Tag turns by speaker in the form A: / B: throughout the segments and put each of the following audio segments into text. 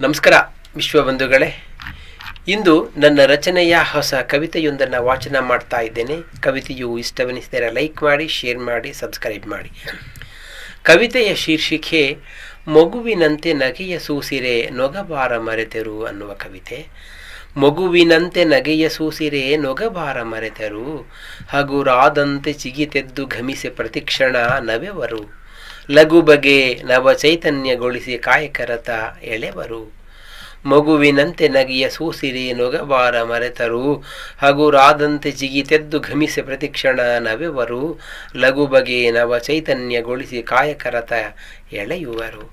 A: ನಮಸ್ಕಾರ ವಿಶ್ವಬಂಧುಗಳೇ ಇಂದು ನನ್ನ ರಚನೆಯ ಹೊಸ ಕವಿತೆಯೊಂದನ್ನು ವಾಚನ ಮಾಡ್ತಾ ಇದ್ದೇನೆ. ಕವಿತೆಯು ಇಷ್ಟವೆನಿಸಿದರೆ ಲೈಕ್ ಮಾಡಿ, ಶೇರ್ ಮಾಡಿ, ಸಬ್ಸ್ಕ್ರೈಬ್ ಮಾಡಿ. ಕವಿತೆಯ ಶೀರ್ಷಿಕೆ, ಮಗುವಿನಂತೆ ನಗೆಯ ಸೂಸಿರೆ ನೊಗಬಾರ ಮರೆತೆರು ಅನ್ನುವ ಕವಿತೆ. ಮಗುವಿನಂತೆ ನಗೆಯ ಸೂಸಿರೆ ನೊಗಬಾರ ಮರೆತರು. ಹಗುರಾದಂತೆ ಚಿಗಿತೆದ್ದು ಘಮಿಸಿ ಪ್ರತಿಕ್ಷಣ ನವೆವರು. ಲಘು ಬಗೆ ನವ ಚೈತನ್ಯಗೊಳಿಸಿ ಕಾಯಕರತ ಎಳೆವರು. ಮಗುವಿನಂತೆ ನಗಿಯ ಸೂಸಿರಿ ನೊಗಬಾರ ಮರೆತರು. ಹಗುರಾದಂತೆ ಜಿಗಿತೆದ್ದು ಘಮಿಸಿ ಪ್ರತಿಕ್ಷಣ ನವೆವರು. ಲಘು ಬಗೆ ನವ ಚೈತನ್ಯಗೊಳಿಸಿ ಕಾಯಕರತ ಎಳೆಯುವರು.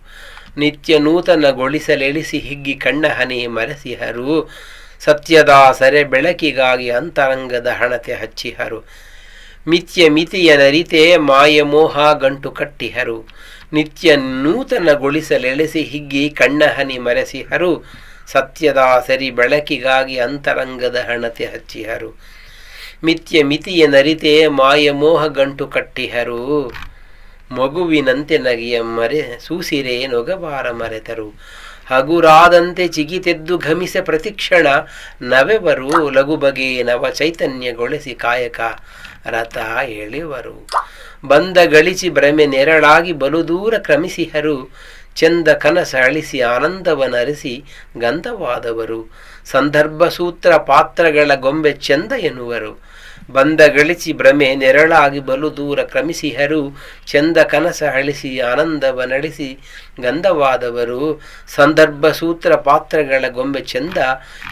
A: ನಿತ್ಯ ನೂತನಗೊಳಿಸಲೆಳಿಸಿ ಹಿಗ್ಗಿ ಕಣ್ಣ ಹನಿ ಮರೆಸಿಹರು. ಸತ್ಯದ ಸರೆ ಬೆಳಕಿಗಾಗಿ ಅಂತರಂಗದ ಹಣತೆ ಹಚ್ಚಿಹರು. ಮಿಥ್ಯ ನರಿತೆ ಮಾಯಮೋಹ ಗಂಟು ಕಟ್ಟಿಹರು ನಿತ್ಯ ನೂತನಗೊಳಿಸಲೆಳೆಸಿ ಹಿಗ್ಗಿ ಕಣ್ಣಹನಿ ಮರೆಸಿಹರು ಸತ್ಯದ ಸರಿ ಬೆಳಕಿಗಾಗಿ ಅಂತರಂಗದ ಹಣತೆ ಹಚ್ಚಿಹರು ಮಿಥ್ಯ ನರಿತೆ ಮಾಯಮೋಹ ಗಂಟು ಕಟ್ಟಿಹರು ಮಗುವಿನಂತೆ ನಗೆಯ ಮರೆ ಸೂಸಿರೆ ನೊಗಬಾರ ಮರೆತರು ಹಗುರಾದಂತೆ ಚಿಗಿತೆದ್ದು ಘಮಿಸ ಪ್ರತಿಕ್ಷಣ. ನವೆವರು ಲಘು ಬಗೆ ನವ ಚೈತನ್ಯಗೊಳಿಸಿ ಕಾಯಕ. ರಥ ಎಳೆವರು ಬಂದ ಗಳಿಸಿ ಭ್ರಮೆ ನೆರಳಾಗಿ ಬಲು ದೂರ ಕ್ರಮಿಸಿಹರು. ಚಂದ ಕನಸ ಅಳಿಸಿ ಆನಂದವನರಿಸಿ ಗಂಧವಾದವರು. ಸಂದರ್ಭ ಸೂತ್ರ ಪಾತ್ರಗಳ ಗೊಂಬೆ ಚಂದ ಎನ್ನುವರು. ಬಂದ ಗಳಿಸಿ ಭ್ರಮೆ ನೆರಳಾಗಿ ಬಲು ದೂರ ಕ್ರಮಿಸಿಹರು ಚಂದ ಕನಸ ಅಳಿಸಿ, ಆನಂದವ ನಡೆಸಿ ಗಂಧವಾದವರು, ಸಂದರ್ಭ ಸೂತ್ರ ಪಾತ್ರಗಳ ಗೊಂಬೆ ಚಂದ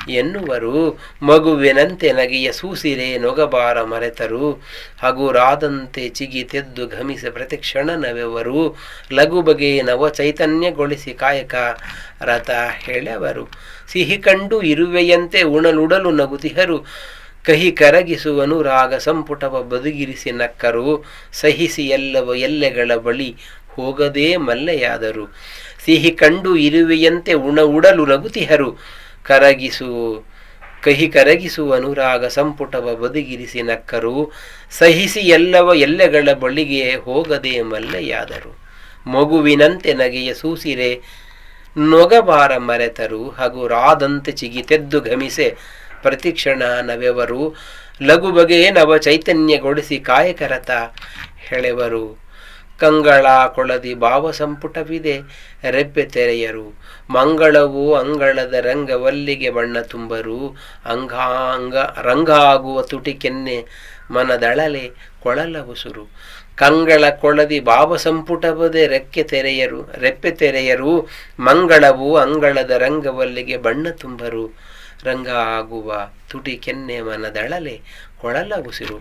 A: ಎನ್ನುವರು, ಮಗುವಿನಂತೆ ನಗೆಯ ಸೂಸಿರೆ ನೊಗಬಾರ ಮರೆತರು, ಹಗುರಾದಂತೆ ಚಿಗಿ ತೆದ್ದು ಘಮಿಸಿ ಪ್ರತಿಕ್ಷಣ ನವೆವರು ಲಘು ಬಗೆ ನವ ಚೈತನ್ಯಗೊಳಿಸಿ ಕಾಯಕ ರಥ ಹೇಳವರು. ಸಿಹಿ ಕಂಡು ಇರುವೆಯಂತೆ ಉಣಲುಡಲು ನಗುತಿಹರು ಕಹಿ ಕರಗಿಸುವನು, ರಾಗ ಸಂಪುಟವ ಬದುಗಿರಿಸಿ ನಕ್ಕರು, ಸಹಿಸಿ ಎಲ್ಲವ ಎಲ್ಲೆಗಳ ಬಳಿ ಹೋಗದೇ ಮಲ್ಲೆಯಾದರು. ಸಿಹಿ ಕಂಡು ಇರುವೆಯಂತೆ ಉಣ ಉಡಲು ನಗುತಿಹರು ಕರಗಿಸು, ಕಹಿ ಕರಗಿಸುವನು ಅನುರಾಗ ಸಂಪುಟವ ಬದುಗಿರಿಸಿ ನಕ್ಕರು, ಸಹಿಸಿ ಎಲ್ಲವ ಎಲ್ಲೆಗಳ ಬಳಿಗೆ ಹೋಗದೆ ಮಲ್ಲೆಯಾದರು. ಮಗುವಿನಂತೆ ನಗೆಯ ಸೂಸಿರೆ, ನೊಗಬಾರ ಮರೆತರು ಹಾಗೂ ರಾದಂತೆ ಚಿಗಿತೆದ್ದು ಘಮಿಸೆ ಪ್ರತಿಕ್ಷಣ ನವೆವರು, ಲಘು ಬಗೆ ನವ ಚೈತನ್ಯಗೊಳಿಸಿ ಕಾಯಕರತ ಹೆಳೆವರು. ಕಂಗಳ ಕೊಳದಿ ಭಾವ ಸಂಪುಟವಿದೆ ರೆಪ್ಪೆ ತೆರೆಯರು. ಮಂಗಳವು ಅಂಗಳದ ರಂಗವಲ್ಲಿಗೆ ಬಣ್ಣ ತುಂಬರು. ಅಂಗಾಂಗ ರಂಗ ಆಗುವ ತುಟಿ ಕೆನ್ನೆ ಮನದಳಲೆ ಕೊಳಲ ಉಸುರು. ಕಂಗಳ ಕೊಳದಿ ಭಾವ ಸಂಪುಟವದೆ ರೆಕ್ಕೆ ತೆರೆಯರು ರೆಪ್ಪೆ ತೆರೆಯರು. ಮಂಗಳವು ಅಂಗಳದ ರಂಗವಲ್ಲಿಗೆ ಬಣ್ಣ ತುಂಬರು. ರಂಗ ಆಗುವ ತುಟಿ ಕೆನ್ನೆ ಮನದಳಲೆ ಕೊಳಲ ಉಸಿರು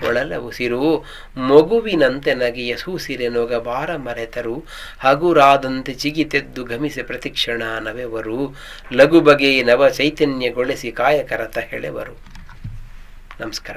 A: ಕೊಳಲ ಉಸಿರು ಮಗುವಿನಂತೆ ನಗೆಯ ಸೂಸಿರೆ ನೊಗಬಾರ ಮರೆತರು. ಹಗುರಾದಂತೆ ಚಿಗಿತೆದ್ದು ಗಮಿಸಿ ಪ್ರತಿಕ್ಷಣ ನವೆವರು. ಲಘು ಬಗೆಯ ನವ ಚೈತನ್ಯಗೊಳಿಸಿ ಕಾಯಕರತ ಹೆಳೆವರು. ನಮಸ್ಕಾರ.